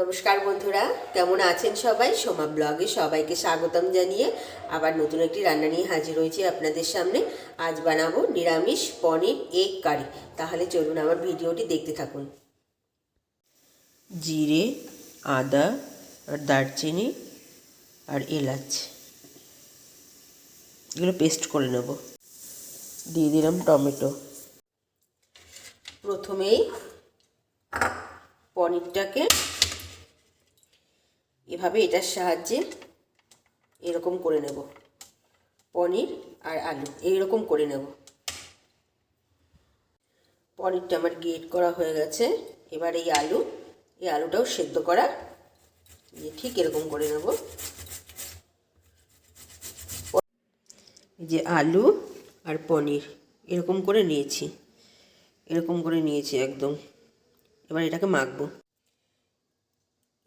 নমস্কার বন্ধুরা কেমন আছেন সবাই? সোমা ব্লগে সবাইকে স্বাগতম জানিয়ে আবার নতুন একটি রান্না নিয়ে হাজির হয়েছি আপনাদের সামনে। আজ বানাবো নিরামিষ পনির এগ কারি। তাহলে চলুন আমার ভিডিওটি দেখতে থাকুন। জিরে আদা আর দারচিনি আর এলাচ। এগুলো পেস্ট করে নেব। দিয়ে দিলাম টমেটো। প্রথমেই পনিরটাকে এভাবে এটার সাহায্যে এরকম করে নেব। পনির আর আলু, এইরকম করে নেব। পনিরটা আমার গেট করা হয়ে গেছে। এবার এই আলু, এই আলুটাও সেদ্ধ করা যে ঠিক এরকম করে নেব। যে আলু আর পনির, এরকম করে নিয়েছি। এরকম করে নিয়েছি একদম। এবার এটাকে মাখবো।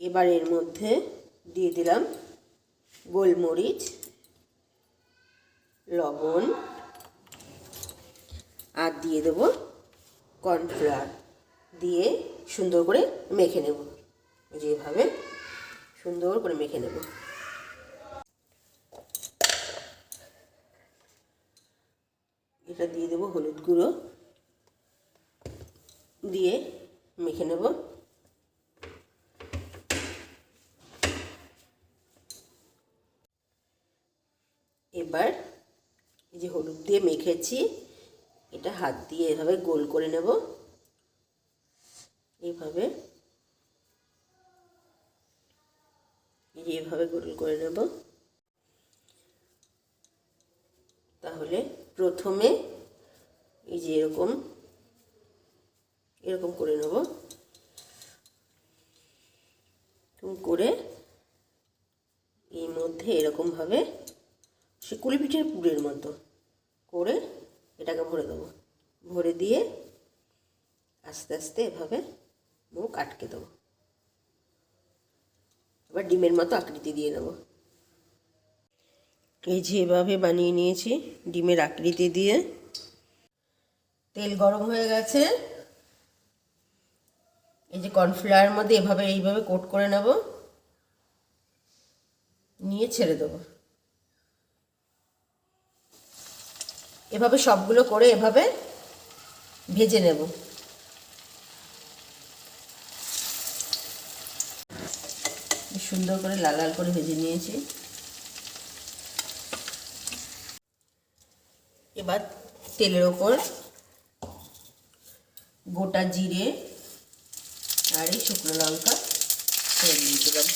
এবার এর মধ্যে দিয়ে দিলাম গোলমরিচ, লবণ, আর দিয়ে দেব কর্নফ্লাওয়ার। দিয়ে সুন্দর করে মেখে নেব। যেভাবে সুন্দর করে মেখে নেব। এটা দিয়ে দেবো হলুদ গুঁড়ো। দিয়ে মেখে নেব এবার এই যে হলুদ দিয়ে মেখেছি, এটা হাত দিয়ে এভাবে গোল করে নেব। এইভাবে। এই যে এভাবে গোল করে নেব। তাহলে প্রথমে এই যে এরকম এরকম করে নেব। করে এর মধ্যে এরকমভাবে সে কুলি পিঠের পুরের মতো করে এটাকে ভরে দেবো। ভরে দিয়ে আস্তে আস্তে এভাবে মুখ আটকে দেবো। এবার ডিমের মতো আকৃতি দিয়ে নেব। এই যে এভাবে বানিয়ে নিয়েছি ডিমের আকৃতি দিয়ে। তেল গরম হয়ে গেছে। এই যে কর্নফ্লাওয়ারের মধ্যে এভাবে এইভাবে কোট করে নেব। নিয়ে ছেড়ে দেবো। এভাবে সবগুলো করে এভাবে ভেজে নেব। সুন্দর করে লাল লাল করে ভেজে নিয়েছি। এবার তেলের ওপর গোটা জিরে আর এই শুকনো লঙ্কা ছেড়ে দিয়ে দিলাম।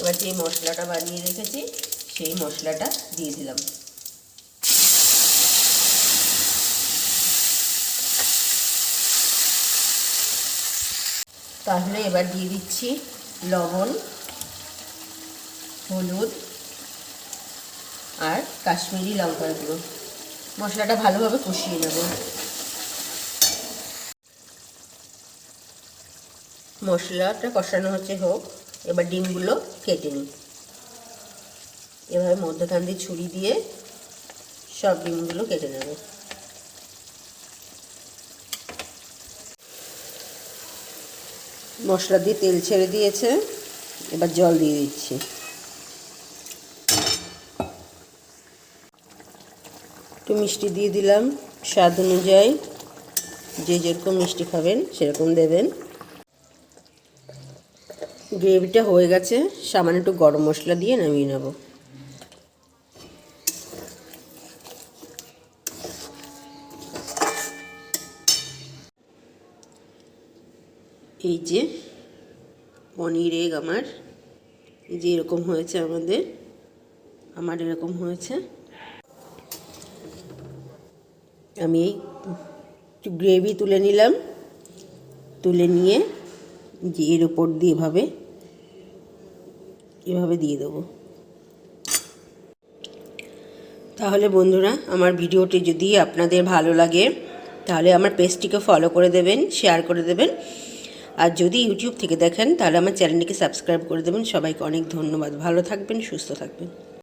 এবার যে মশলাটা বানিয়ে রেখেছি, সেই মশলাটা দিয়ে দিলাম। তাহলে এবার দিয়ে দিচ্ছি লবণ, হলুদ আর কাশ্মীরি লঙ্কার গুঁড়ো। মশলাটা ভালোভাবে কষিয়ে নেব। মশলাটা কষানো হচ্ছে হোক, এবার ডিমগুলো কেটে নিই। এভাবে মধ্যখান দিয়ে ছুরি দিয়ে সব ডিমগুলো কেটে নেব। মশলা দিয়ে তেল ছেড়ে দিয়েছে। এবার জল দিয়ে দিচ্ছি। একটু মিষ্টি দিয়ে দিলাম। স্বাদ অনুযায়ী যে যেরকম মিষ্টি খাবেন সেরকম দেবেন। গ্রেভিটা হয়ে গেছে। সামান্য একটু গরম মশলা দিয়ে নামিয়ে নেব। এই যে পনির এগ আমার, এই যে এরকম হয়েছে আমাদের, আমার এরকম হয়েছে। আমি এই গ্রেভি তুলে নিলাম, তুলে নিয়ে যে এর ওপর দিয়ে এভাবে এভাবে দিয়ে দেবো। তাহলে বন্ধুরা, আমার ভিডিওটি যদি আপনাদের ভালো লাগে, তাহলে আমার পেজটিকে ফলো করে দেবেন শেয়ার করে দেবেন। আর যদি ইউটিউব থেকে দেখেন, তাহলে আমার চ্যানেলটিকে সাবস্ক্রাইব করে দেবেন। সবাইকে অনেক ধন্যবাদ। ভালো থাকবেন, সুস্থ থাকবেন।